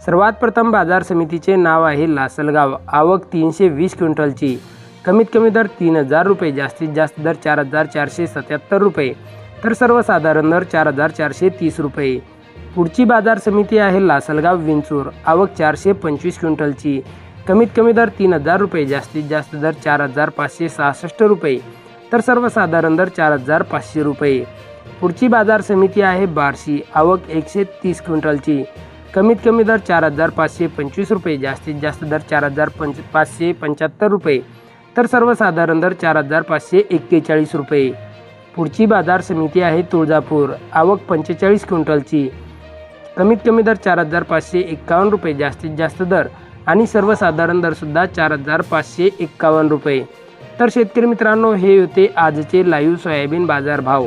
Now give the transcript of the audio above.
सर्वात प्रथम बाजार समितीचे नाव आहे लासलगाव. आवक तीनशे वीस क्विंटलची. कमीत कमी दर तीन हजार रुपये जास्तीत जास्त दर चार हजार चारशे सत्याहत्तर रुपये तर सर्वसाधारण दर चार हजार चारशे तीस रुपये. पुढची बाजार समिती आहे लासलगाव विंचूर. आवक चारशे पंचवीस क्विंटलची. कमीत कमी दर तीन हजार रुपये जास्तीत जास्त दर चार हजार पाचशे सहासष्ट रुपये तर सर्वसाधारण दर चार हजार पाचशे रुपये. पुढची बाजार समिती आहे बार्शी. आवक एकशे तीस क्विंटलची. कमीत कमी दर चार हजार पाचशे पंचवीस रुपये जास्तीत जास्त दर चार हजार पंच पाचशे पंच्याहत्तर रुपये. तर सर्वसाधारण दर चार हजार पाचशे एक्केचाळीस रुपये. पुढची बाजार समिती आहे तुळजापूर. आवक पंचेचाळीस क्विंटलची. कमीत कमी दर चार हजार पाचशे एक्कावन्न रुपये जास्तीत जास्त दर. आणि सर्वसाधारण दरसुद्धा चार हजार पाचशे एक्कावन्न रुपये. तर शेतकरी मित्रांनो हे होते आजचे लाईव्ह सोयाबीन बाजार भाव